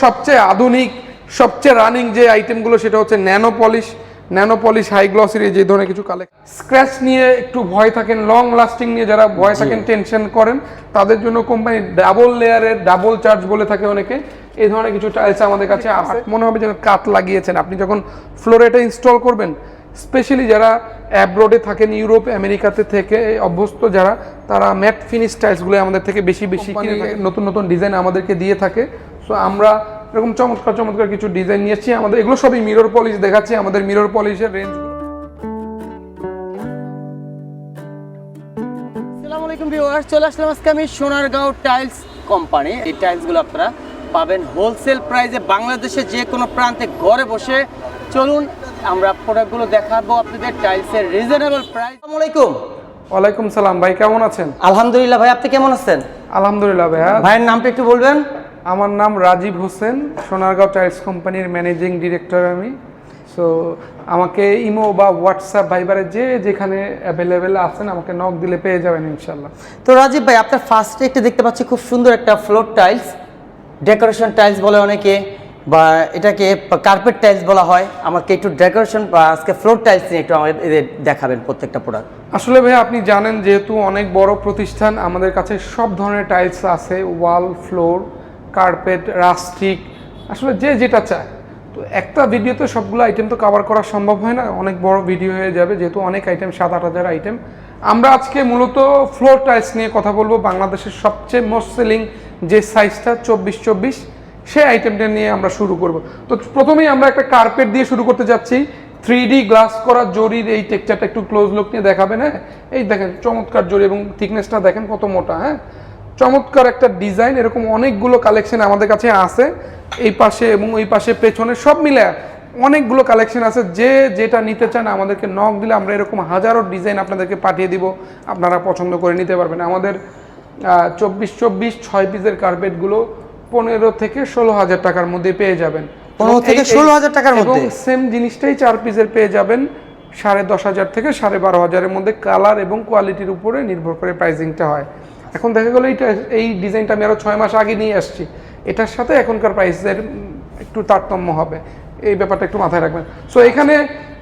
সবচেয়ে আধুনিক সবচেয়ে রানিং যে আইটেমগুলো সেটা হচ্ছে nano polish nano polish high গ্লসের যে ধরনের কিছু কালেক্ট স্ক্র্যাচ নিয়ে একটু ভয় থাকেন লং লাস্টিং নিয়ে যারা ভয় থাকেন টেনশন করেন তাদের জন্য কোম্পানি ডাবল লেয়ারের ডাবল চার্জ বলে থাকে অনেকে। এই ধরনের কিছু টাইলস আমাদের কাছে আছে। মনে হবে যেন কাত লাগিয়েছেন। আপনি যখন ফ্লোরে এটা ইনস্টল করবেন স্পেশালি যারা অ্যাব্রোডে থাকেন ইউরোপ আমেরিকাতে থেকে অভ্যস্ত যারা তারা ম্যাট ফিনিশ টাইলসগুলো আমাদের থেকে বেশি বেশি নতুন নতুন ডিজাইন আমাদেরকে দিয়ে থাকে। সো আমরা এরকম চমৎকার চমৎকার কিছু ডিজাইন নিয়েছি। আমাদের এগুলো সবই মিরর পলিশ দেখাচ্ছি আমাদের মিরর পলিশের রেঞ্জ আসসালামু আলাইকুম ভিউয়ার্স চলে আসলাম আজকে আমি সোনারগাঁও টাইলস কোম্পানি এই টাইলসগুলো আপনারা পাবেন হোলসেল প্রাইসে বাংলাদেশে যে কোনো প্রান্তে ঘরে বসে। চলুন আমরা প্রোডাক্টগুলো দেখাবো আপনাদের টাইলসের রিজনেবল প্রাইস আসসালামু আলাইকুম। ওয়ালাইকুম সালাম ভাই কেমন আছেন? আলহামদুলিল্লাহ ভাই আপনি কেমন আছেন? আলহামদুলিল্লাহ ভাইয়া। ভাইয়ের নামটা একটু বলবেন? আমার নাম রাজীব হোসেন সোনারগাঁও টাইলস কোম্পানির ম্যানেজিং ডিরেক্টর আমি। সো আমাকে ইমো বা হোয়াটসঅ্যাপ ভাইবারে যে যেখানে অ্যাভেলেবেল আছেন আমাকে নক দিলে পেয়ে যাবেন ইনশাল্লাহ তো রাজীব ভাই আপনার ফার্স্টে একটু দেখতে পাচ্ছি খুব সুন্দর একটা ফ্লোর টাইলস ডেকোরেশন টাইলস বলে অনেকে বা এটাকে কার্পেট টাইলস বলা হয়। আমাকে একটু ডেকোরেশন বা আজকে ফ্লোর টাইলস নিয়ে একটু আমাদের এদের দেখাবেন প্রত্যেকটা প্রোডাক্ট আসলে ভাই আপনি জানেন যেহেতু অনেক বড় প্রতিষ্ঠান আমাদের কাছে সব ধরনের টাইলস আছে ওয়াল ফ্লোর কার্পেট রাস্টিক আসলে যে যেটা চায়। তো একটা ভিডিওতে সবগুলো আইটেম তো কভার করা সম্ভব হয় না, অনেক বড় ভিডিও হয়ে যাবে, যেহেতু অনেক আইটেম সাত আট হাজার আইটেম আমরা আজকে মূলত ফ্লোর টাইলস নিয়ে কথা বলব, বাংলাদেশের সবচেয়ে মোস্ট সেলিং যে সাইজটা চব্বিশ চব্বিশ সেই আইটেমটা নিয়ে আমরা শুরু করব। তো প্রথমেই আমরা একটা কার্পেট দিয়ে শুরু করতে যাচ্ছি। থ্রি ডি গ্লাস করা জরির এই টেক্সচারটা একটু ক্লোজ লুক নিয়ে দেখাবেন হ্যাঁ? এই দেখেন, চমৎকার জরি এবং থিকনেসটা দেখেন কত মোটা হ্যাঁ? চমৎকার একটা ডিজাইন এরকম অনেকগুলো কালেকশন আমাদের কাছে আছে। এই পাশে এবং ওই পাশে পেছনে সব মিলে অনেকগুলো কালেকশন আছে। যে যেটা নিতে চান আমাদেরকে নক দিলে আমরা এরকম হাজারো ডিজাইন আপনাদেরকে পাঠিয়ে দিব। আপনারা পছন্দ করে নিতে পারবেন। আমাদের চব্বিশ চব্বিশ ছয় পিসের কার্পেটগুলো পনেরো থেকে ষোলো হাজার টাকার মধ্যে পেয়ে যাবেন। 15 থেকে এই- এই- 16,000 টাকার মধ্যে? সেম জিনিসটাই চার পিসের পেয়ে যাবেন। সাড়ে দশ হাজার থেকে সাড়ে বারো হাজারের মধ্যে কালার এবং কোয়ালিটির উপরে নির্ভর করে প্রাইসিংটা হয়। এখন দেখা গেলো এইটা এই ডিজাইনটা আমি আরও ছয় মাস আগে নিয়ে আসছি। এটার সাথে এখনকার প্রাইসের একটু তারতম্য হবে। এই ব্যাপারটা একটু মাথায় রাখবেন। সো এখানে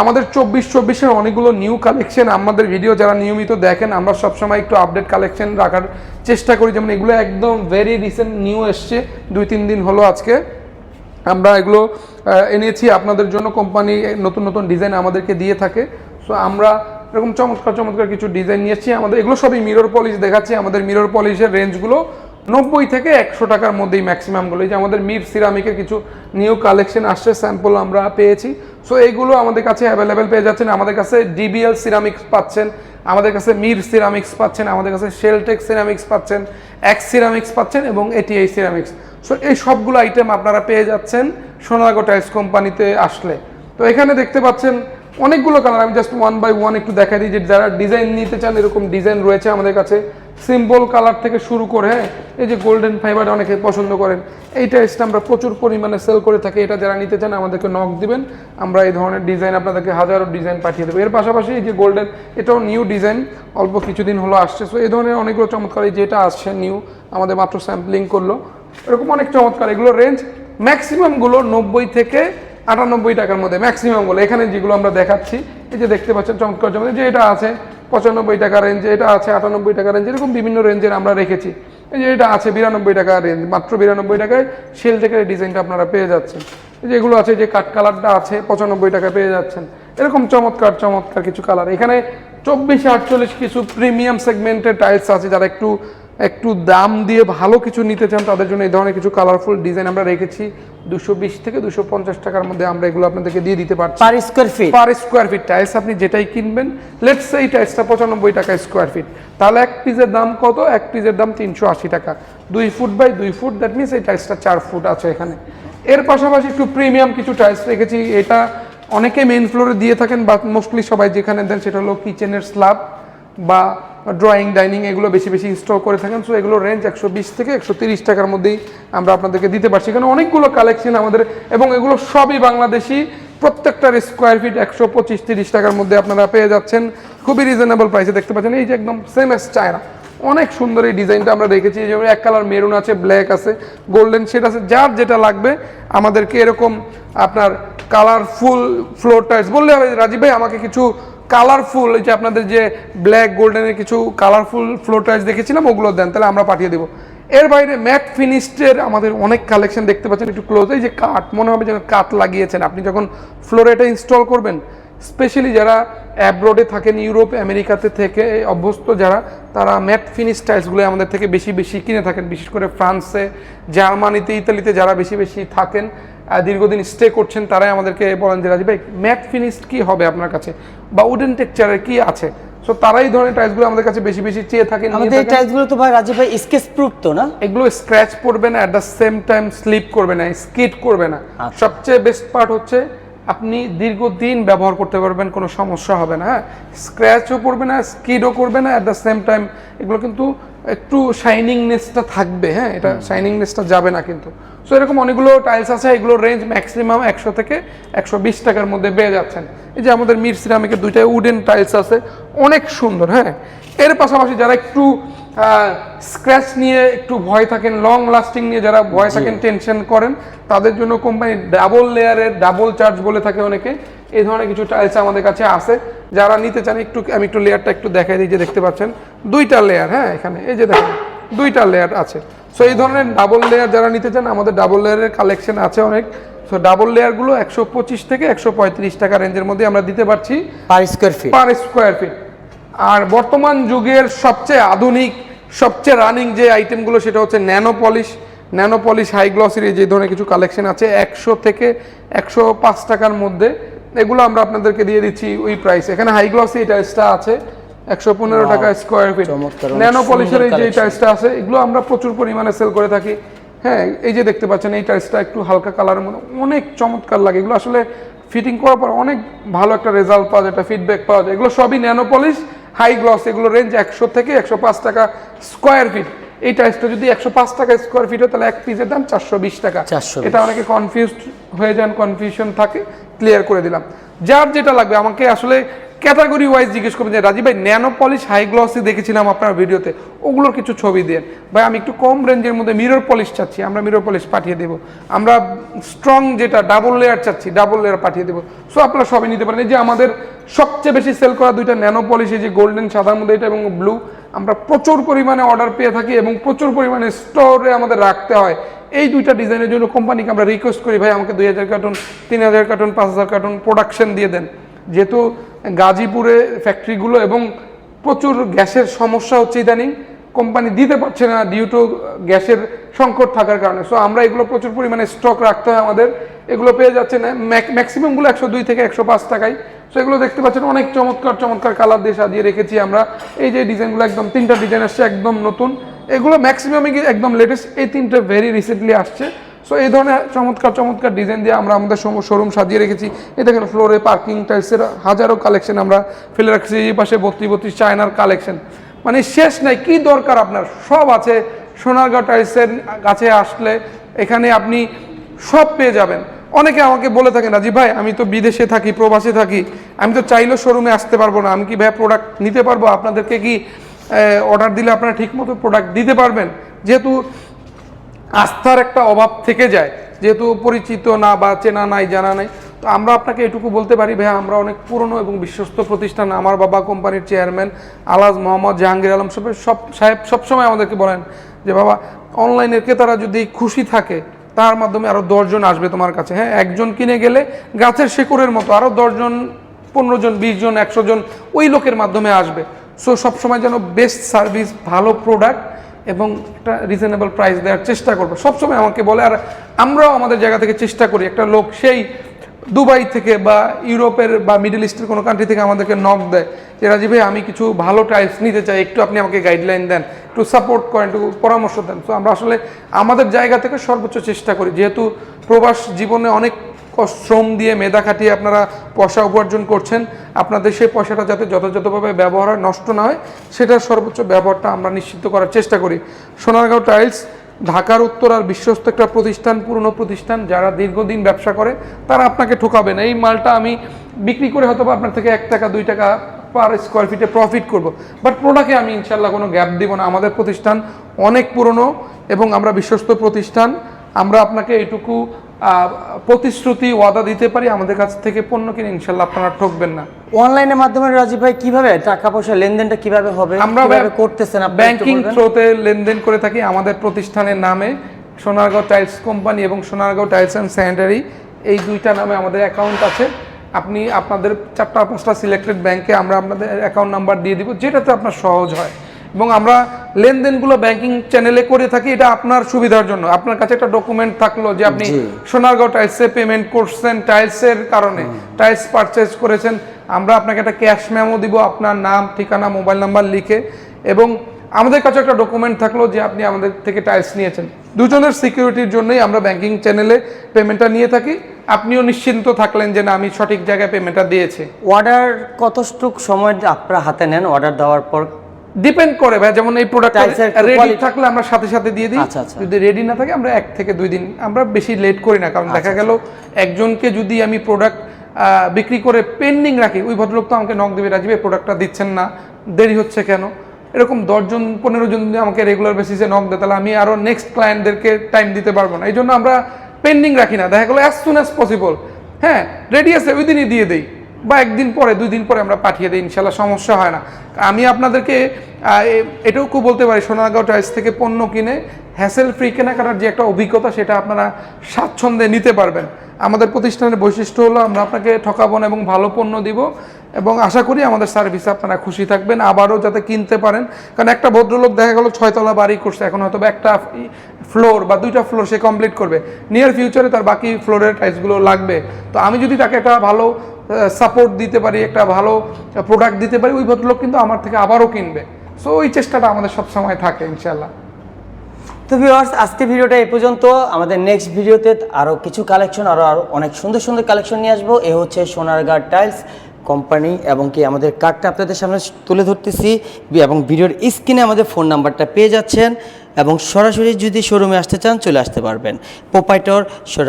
আমাদের চব্বিশ চব্বিশের অনেকগুলো নিউ কালেকশন আমাদের ভিডিও যারা নিয়মিত দেখেন, আমরা সবসময় একটু আপডেট কালেকশন রাখার চেষ্টা করি। যেমন এগুলো একদম ভেরি রিসেন্ট নিউ এসছে। দুই, তিন দিন হলো আজকে। আমরা এগুলো এনেছি। আপনাদের জন্য কোম্পানি নতুন নতুন ডিজাইন আমাদেরকে দিয়ে থাকে। সো আমরা এরকম চমৎকার চমৎকার কিছু ডিজাইন নিয়েছি আমাদের এগুলো সবই মিরর পলিশ দেখাচ্ছি। আমাদের মিরর পলিশের রেঞ্জগুলো নব্বই থেকে একশো টাকার মধ্যেই ম্যাক্সিমামগুলো এই যে আমাদের মির সিরামিকের কিছু নিউ কালেকশন আসছে স্যাম্পল আমরা পেয়েছি। সো এইগুলো আমাদের কাছে অ্যাভেলেবেল পেয়ে যাচ্ছেন। আমাদের কাছে ডিবিএল সিরামিক্স পাচ্ছেন। আমাদের কাছে মির সিরামিক্স পাচ্ছেন। আমাদের কাছে শেলটেক সিরামিক্স পাচ্ছেন। এক্স সিরামিক্স পাচ্ছেন এবং এটিআই সিরামিক্স সো এই সবগুলো আইটেম আপনারা পেয়ে যাচ্ছেন সোনাগো টাইলস কোম্পানিতে আসলে। তো, এখানে দেখতে পাচ্ছেন অনেকগুলো কালার আমি জাস্ট ওয়ান বাই ওয়ান একটু দেখাই দিই যে যারা ডিজাইন নিতে চান, এরকম ডিজাইন রয়েছে আমাদের কাছে। সিম্পল কালার থেকে শুরু করে হ্যাঁ এই যে গোল্ডেন ফাইবার অনেকে পছন্দ করেন, এই টাইলসটা আমরা প্রচুর পরিমাণে সেল করে থাকি। এটা যারা নিতে চান, আমাদেরকে নক দিবেন। আমরা এই ধরনের ডিজাইন আপনাদেরকে হাজারো ডিজাইন পাঠিয়ে দেবো। এর পাশাপাশি এই যে গোল্ডেন এটাও নিউ ডিজাইন অল্প কিছুদিন হলো আসছে। সো এই ধরনের অনেকগুলো চমৎকার, এই যেটা আসছে নিউ আমাদের মাত্র স্যাম্পলিং করল। এরকম অনেক চমৎকার, এগুলো রেঞ্জ ম্যাক্সিমামগুলো নব্বই থেকে আটানব্বই টাকার মধ্যে ম্যাক্সিমামগুলো এখানে যেগুলো আমরা দেখাচ্ছি, এই যে দেখতে পাচ্ছেন চমৎকার চমৎকার, যে এটা আছে পঁচানব্বই টাকা রেঞ্জে এটা আছে আটানব্বই টাকা রেঞ্জ এরকম বিভিন্ন রেঞ্জের আমরা রেখেছি। এই যে এটা আছে বিরানব্বই টাকা রেঞ্জ মাত্র বিরানব্বই টাকায় সেল থেকে এই ডিজাইনটা আপনারা পেয়ে যাচ্ছেন। যে এগুলো আছে, যে কাঠ কালারটা আছে, পঁচানব্বই টাকা পেয়ে যাচ্ছেন। এরকম চমৎকার চমৎকার কিছু কালার এখানে চব্বিশে আটচল্লিশ কিছু প্রিমিয়াম সেগমেন্টের টাইলস আছে, যারা একটু একটু দাম দিয়ে ভালো কিছু নিতে চান তাদের জন্য এই ধরনের কিছু কালারফুল ডিজাইন আমরা রেখেছি। দুশো বিশ থেকে দুশো পঞ্চাশ টাকার মধ্যে আমরা এগুলো আপনাদেরকে দিয়ে দিতে পারছি। Per square feet per square feet tiles আপনি যেটাই কিনবেন লেটস এই টাইলসটা পঁচানব্বই টাকা স্কোয়ার ফিট তাহলে এক পিসের দাম কত? এক পিসের দাম তিনশো আশি টাকা। দুই ফুট বাই দুই ফুট দ্যাট মিনস এই টাইলসটা চার ফুট আছে এখানে। এর পাশাপাশি একটু প্রিমিয়াম কিছু টাইলস রেখেছি এটা অনেকে মেইন ফ্লোরে দিয়ে থাকেন বা মোস্টলি সবাই যেখানে দেন সেটা হলো কিচেনের স্ল্যাব বা ড্রয়িং ডাইনিং এগুলো বেশি বেশি ইনস্টল করে থাকেন। সো এগুলো রেঞ্জ একশো বিশ থেকে একশো তিরিশ টাকার মধ্যেই আমরা আপনাদেরকে দিতে পারছি। এখানে অনেকগুলো কালেকশন আমাদের, এবং এগুলো সবই বাংলাদেশি। প্রত্যেকটার স্কোয়ার ফিট একশো পঁচিশ তিরিশ টাকার মধ্যে আপনারা পেয়ে যাচ্ছেন। খুবই রিজনেবল প্রাইসে দেখতে পাচ্ছেন। এই যে একদম সেম এস চায়না অনেক সুন্দর এই ডিজাইনটা আমরা রেখেছি যেমন এক কালার মেরুন আছে ব্ল্যাক আছে গোল্ডেন শেড আছে, যার যেটা লাগবে আমাদেরকে এরকম আপনার কালারফুল ফ্লোর টাইলস বললে হবে রাজীব ভাই, আমাকে কিছু কালারফুল এই যে আপনাদের যে ব্ল্যাক গোল্ডেনের কিছু কালারফুল ফ্লোর টাইলস দেখেছিলাম, ওগুলো দেন, তাহলে আমরা পাঠিয়ে দেবো। এর বাইরে ম্যাট ফিনিস্টের আমাদের অনেক কালেকশন দেখতে পাচ্ছেন, একটু ক্লোজ এই যে কাঠ, মনে হবে যেন কাঠ লাগিয়েছেন। আপনি যখন ফ্লোরে এটা ইনস্টল করবেন স্পেশালি যারা অ্যাব্রোডে থাকেন ইউরোপ আমেরিকাতে থেকে অভ্যস্ত যারা, তারা ম্যাট ফিনিশ টাইলসগুলো আমাদের থেকে বেশি বেশি কিনে থাকেন। বিশেষ করে ফ্রান্সে, জার্মানিতে, ইতালিতে যারা বেশি বেশি থাকেন দীর্ঘদিন স্টে করছেন তারাই আমাদেরকে বলেন যে রাজীব ভাই ম্যাট ফিনিশড কি হবে আপনার কাছে? বা উডেন টেক্সচারের কি আছে? সো তারা এই ধরনের টাইলসগুলো আমাদের কাছে বেশি বেশি চেয়ে থাকেন নিয়ে আমাদের এই টাইলসগুলো তো ভাই রাজীব ভাই স্কেচ প্রুফ তো না? এগুলো স্ক্র্যাচ পড়বে না at the same time slip করবে না স্কিড করবে না। আচ্ছা। সবচেয়ে বেস্ট পার্ট হচ্ছে আপনি দীর্ঘদিন ব্যবহার করতে পারবেন কোনো সমস্যা হবে না হ্যাঁ? স্ক্র্যাচও পড়বে না স্কিডও করবে না অ্যাট দ্য সেম টাইম এগুলো কিন্তু একটু শাইনিংনেসটা থাকবে হ্যাঁ এটা শাইনিংনেসটা যাবে না কিন্তু। সো এরকম অনেকগুলো টাইলস আছে এগুলো রেঞ্জ ম্যাক্সিমাম একশো থেকে একশো বিশ টাকার মধ্যে পেয়ে যাচ্ছেন। এই যে আমাদের মির সিরামিকের দুইটা উডেন টাইলস আছে অনেক সুন্দর হ্যাঁ। এর পাশাপাশি যারা একটু স্ক্র্যাচ নিয়ে একটু ভয় থাকেন লং লাস্টিং নিয়ে যারা ভয় থাকেন টেনশন করেন তাদের জন্য কোম্পানি ডাবল লেয়ারের ডাবল চার্জ বলে থাকে অনেকে। এই ধরনের কিছু টাইলস আমাদের কাছে আছে। যারা নিতে চান একটু আমি একটু লেয়ারটা একটু দেখাই দিই যে দেখতে পাচ্ছেন। দুইটা লেয়ার হ্যাঁ এখানে এই যে দেখেন দুইটা লেয়ার আছে। সো এই ধরনের ডাবল লেয়ার যারা নিতে চান আমাদের ডাবল লেয়ারের কালেকশন আছে অনেক। সো ডাবল লেয়ারগুলো একশো পঁচিশ থেকে একশো পঁয়ত্রিশ টাকা রেঞ্জের মধ্যে আমরা দিতে পারছি। Per square feet per square feet আর বর্তমান যুগের সবচেয়ে আধুনিক সবচেয়ে রানিং যে আইটেমগুলো সেটা হচ্ছে nano polish nano polish high গ্লসের যে ধরনের কিছু কালেকশন আছে একশো থেকে একশো পাঁচ টাকার মধ্যে এগুলো আমরা আপনাদেরকে দিয়ে দিচ্ছি ওই প্রাইস এখানে হাই গ্লসি এই টাইলসটা আছে একশো পনেরো টাকা স্কোয়ার ফিট ন্যানো পলিশের এই যে। টাইলসটা আছে এগুলো আমরা প্রচুর পরিমাণে সেল করে থাকি। হ্যাঁ এই যে দেখতে পাচ্ছেন এই টাইলসটা একটু হালকা কালারের মধ্যে অনেক চমৎকার লাগে। এগুলো আসলে ফিটিং করার পর অনেক ভালো একটা রেজাল্ট পাওয়া যায় একটা ফিডব্যাক পাওয়া যায়। এগুলো সবই ন্যানো পলিশ হাই গ্লস এগুলো রেঞ্জ একশো থেকে একশো পাঁচ টাকা স্কোয়ার ফিট এই টাইলসটা যদি একশো পাঁচ টাকা স্কোয়ার ফিট হয় তাহলে এক পিসের দাম চারশো বিশ টাকা। চারশো এটা অনেকে কনফিউজ হয়ে যান কনফিউশন থাকে ক্লিয়ার করে দিলাম। যার যেটা লাগবে আমাকে আসলে ক্যাটাগরি ওয়াইজ জিজ্ঞেস করবেন যে, রাজীব ভাই, ন্যানো পলিশ হাই গ্লসি দেখেছিলাম আপনার ভিডিওতে ওগুলোর কিছু ছবি দেন। ভাই, আমি একটু কম রেঞ্জের মধ্যে মিরর পলিশ চাচ্ছি, আমরা মিরর পলিশ পাঠিয়ে দেবো। আমরা স্ট্রং যেটা ডাবল লেয়ার চাচ্ছি ডাবল লেয়ার পাঠিয়ে দেবো। সো আপনারা সবই নিতে পারেন। এই যে আমাদের সবচেয়ে বেশি সেল করা দুইটা ন্যানো পলিশ এই যে গোল্ডেন সাদার মধ্যে এটা এবং ব্লু আমরা প্রচুর পরিমাণে অর্ডার পেয়ে থাকি এবং প্রচুর পরিমাণে স্টোরে আমাদের রাখতে হয়। এই দুইটা ডিজাইনের জন্য কোম্পানিকে আমরা রিকোয়েস্ট করি, ভাই, আমাকে দুই হাজার কার্টুন তিন হাজার কার্টুন পাঁচ হাজার কার্টুন প্রোডাকশন দিয়ে দেন। যেহেতু গাজীপুরে ফ্যাক্টরিগুলো এবং প্রচুর গ্যাসের সমস্যা হচ্ছে ইদানিং। কোম্পানি দিতে পারছে না ডিউ টু গ্যাসের সংকট থাকার কারণে। সো আমরা এগুলো প্রচুর পরিমাণে স্টক রাখতে হয় আমাদের। এগুলো পেয়ে যাচ্ছে না। ম্যাক্সিমামগুলো একশো দুই থেকে একশো পাঁচ টাকায়। সো এগুলো দেখতে পাচ্ছেন অনেক চমৎকার চমৎকার কালার দিয়ে সাজিয়ে রেখেছি আমরা। এই যে ডিজাইনগুলো একদম, তিনটা ডিজাইন আসছে একদম নতুন। এগুলো ম্যাক্সিমামই একদম লেটেস্ট এই তিনটে ভেরি রিসেন্টলি আসছে। সো এই ধরনের চমৎকার চমৎকার ডিজাইন দিয়ে আমরা আমাদের শোরুম সাজিয়ে রেখেছি। এই দেখেন ফ্লোরে পার্কিং টাইলসের হাজারো কালেকশন আমরা ফেলে রাখছি। এই পাশে বত্রিশ বত্রিশ চায়নার কালেকশন মানে শেষ নাই, কি দরকার আপনার? সব আছে। সোনারগাঁও টাইলসের কাছে আসলে এখানে আপনি সব পেয়ে যাবেন। অনেকে আমাকে বলে থাকেন, রাজীব ভাই, আমি তো বিদেশে থাকি, প্রবাসে থাকি। আমি তো চাইলেও শোরুমে আসতে পারব না। আমি কি ভাই প্রোডাক্ট নিতে পারব? আপনাদেরকে কি অর্ডার দিলে আপনারা ঠিকমতো প্রোডাক্ট দিতে পারবেন? যেহেতু আস্থার একটা অভাব থেকে যায়, যেহেতু পরিচিত না বা চেনা নাই, জানা নাই। তো আমরা আপনাকে এটুকু বলতে পারি, ভাইয়া, আমরা অনেক পুরনো এবং বিশ্বস্ত প্রতিষ্ঠান, আমার বাবা কোম্পানির চেয়ারম্যান আলাজ মোহাম্মদ জাহাঙ্গীর আলম সাহেব, সব সাহেব সবসময় আমাদেরকে বলেন যে, বাবা অনলাইনের ক্রেতারা যদি খুশি থাকে, তার মাধ্যমে আরও দশজন আসবে তোমার কাছে। হ্যাঁ একজন কিনে গেলে গাছের শেকড়ের মতো আরও দশজন পনেরো জন, বিশ জন, একশো জন ওই লোকের মাধ্যমে আসবে। সো সবসময় যেন বেস্ট সার্ভিস ভালো প্রোডাক্ট এবং একটা রিজনেবল প্রাইস দেওয়ার চেষ্টা করব। সবসময় আমাকে বলে, আর আমরাও আমাদের জায়গা থেকে চেষ্টা করি, একটা লোক সেই দুবাই থেকে বা ইউরোপের বা মিডল ইস্টের কোনো কান্ট্রি থেকে আমাদেরকে নক দেয় যে, রাজীব ভাই, আমি কিছু ভালো টাইলস নিতে চাই, একটু আপনি আমাকে গাইডলাইন দেন, একটু সাপোর্ট করেন, একটু পরামর্শ দেন। তো আমরা আসলে আমাদের জায়গা থেকে সর্বোচ্চ চেষ্টা করি। যেহেতু প্রবাস জীবনে অনেক শ্রম দিয়ে মেধা খাটিয়ে আপনারা পয়সা উপার্জন করছেন, আপনাদের সেই পয়সাটা যাতে যথাযথভাবে ব্যবহার হয়, নষ্ট না হয়, সেটার সর্বোচ্চ ব্যবহারটা আমরা নিশ্চিত করার চেষ্টা করি। সোনারগাঁও টাইলস, ঢাকার উত্তর আর বিশ্বস্ত একটা প্রতিষ্ঠান, পুরনো প্রতিষ্ঠান, যারা দীর্ঘদিন ব্যবসা করে, তারা আপনাকে ঠকাবে না। এই মালটা আমি বিক্রি করে হয়তো আপনার থেকে এক টাকা, দুই টাকা পার স্কোয়ার ফিটে প্রফিট করব। বাট প্রোডাক্টে আমি ইনশাল্লাহ কোনো গ্যাপ দিব না। আমাদের প্রতিষ্ঠান অনেক পুরনো এবং আমরা বিশ্বস্ত প্রতিষ্ঠান। আমরা আপনাকে এটুকু প্রতিশ্রুতি ওয়াদা দিতে পারি আমাদের কাছ থেকে পণ্য কিনে ইনশাল্লাহ আপনারা ঠকবেন না। অনলাইনের মাধ্যমে রাজীব ভাই কীভাবে টাকা পয়সা লেনদেনটা কীভাবে হবে? আমরা করতেছেন ব্যাংকিং থ্রোতে লেনদেন করে থাকি আমাদের প্রতিষ্ঠানের নামে সোনারগাঁও টাইলস কোম্পানি এবং সোনারগাঁও টাইলস অ্যান্ড স্যানিটারি এই দুইটা নামে আমাদের অ্যাকাউন্ট আছে। আপনি আপনাদের চারটা পাঁচটা সিলেক্টেড ব্যাংকে আমরা আপনাদের অ্যাকাউন্ট নাম্বার দিয়ে দিব যেটাতে আপনার সহজ হয়। এবং আমরা লেনদেনগুলো ব্যাংকিং চ্যানেলে করে থাকি এটা আপনার সুবিধার জন্য। আপনার কাছে একটা ডকুমেন্ট থাকল যে আপনি সোনারগাঁও টাইলসে পেমেন্ট করছেন টাইলসের কারণে টাইলস পারচেজ করেছেন। আমরা আপনাকে একটা ক্যাশ ম্যামও দিব আপনার নাম ঠিকানা মোবাইল নাম্বার লিখে। এবং আমাদের কাছে একটা ডকুমেন্ট থাকল যে আপনি আমাদের থেকে টাইলস নিয়েছেন। দুজনের সিকিউরিটির জন্যই আমরা ব্যাংকিং চ্যানেলে পেমেন্টটা নিয়ে থাকি। আপনিও নিশ্চিন্ত থাকলেন যে না আমি সঠিক জায়গায় পেমেন্টটা দিয়েছি। অর্ডার কতটুক সময় আপনারা হাতে নেন? অর্ডার দেওয়ার পর ডিপেন্ড করে ভাই যেমন এই প্রোডাক্ট রেডি থাকলে আমরা সাথে সাথে দিয়ে দিই। আচ্ছা, আচ্ছা। যদি রেডি না থাকে আমরা এক থেকে দুই দিন আমরা বেশি লেট করি না কারণ দেখা গেল একজনকে যদি আমি প্রোডাক্ট বিক্রি করে পেন্ডিং রাখি ওই ভদ্রলোক তো আমাকে নক দেবে রাজীব প্রোডাক্টটা দিচ্ছেন না দেরি হচ্ছে কেন? এরকম দশজন পনেরো জন যদি আমাকে রেগুলার বেসিসে নক দেয় তাহলে আমি আরও নেক্সট ক্লায়েন্টদেরকে টাইম দিতে পারব না। এই জন্য আমরা পেন্ডিং রাখি না। দেখা গেলো অ্যাজ সুন অ্যাজ পসিবল হ্যাঁ রেডি আছে ওই দিনই দিয়ে দেই। বা একদিন পরে দুই দিন পরে আমরা পাঠিয়ে দিই ইনশাল্লাহ সমস্যা হয় না। আমি আপনাদেরকে আহ, এ- এটুকু বলতে পারি সোনারগাঁও টাইলস থেকে পণ্য কিনে হ্যাসেল ফ্রি কেনাকাটার যে একটা অভিজ্ঞতা সেটা আপনারা স্বাচ্ছন্দ্যে নিতে পারবেন। আমাদের প্রতিষ্ঠানের বৈশিষ্ট্য হলো আমরা আপনাকে ঠকাবো না এবং ভালো পণ্য দিব এবং আশা করি আমাদের সার্ভিসে আপনারা খুশি থাকবেন আবারও যাতে কিনতে পারেন। কারণ একটা ভদ্রলোক দেখা গেল ছয়তলা বাড়ি করছে এখন হয়তো একটা ফ্লোর বা দুইটা ফ্লোর সে কমপ্লিট করবে। নিয়ার ফিউচারে তার বাকি ফ্লোরের টাইলসগুলো লাগবে। তো আমি যদি তাকে একটা ভালো সাপোর্ট দিতে পারি, একটা ভালো প্রোডাক্ট দিতে পারি, ওই ভদ্রলোক কিন্তু আমার থেকে আবারও কিনবে। সো ওই চেষ্টাটা আমাদের সবসময় থাকে ইনশাল্লাহ তো ভিউয়ার্স আজকে ভিডিওটা এই পর্যন্ত। আমাদের নেক্সট ভিডিওতে আরও কিছু কালেকশন আরও আরও অনেক সুন্দর সুন্দর কালেকশন নিয়ে আসব। এ হচ্ছে সোনারগাঁ টাইলস কোম্পানি এবং কি আমাদের কার্ডটা আপনাদের সামনে তুলে ধরতেছি এবং ভিডিওর স্ক্রিনে আমাদের ফোন নাম্বারটা পেয়ে যাচ্ছেন এবং সরাসরি যদি শোরুমে আসতে চান, চলে আসতে পারবেন। প্রোপাইটর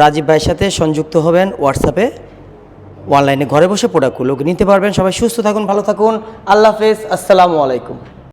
রাজীব ভাইয়ের সাথে সংযুক্ত হবেন হোয়াটসঅ্যাপে অনলাইনে ঘরে বসে প্রোডাক্টগুলো নিতে পারবেন। সবাই সুস্থ থাকুন, ভালো থাকুন। আল্লাহ হাফেজ। আসসালামু আলাইকুম।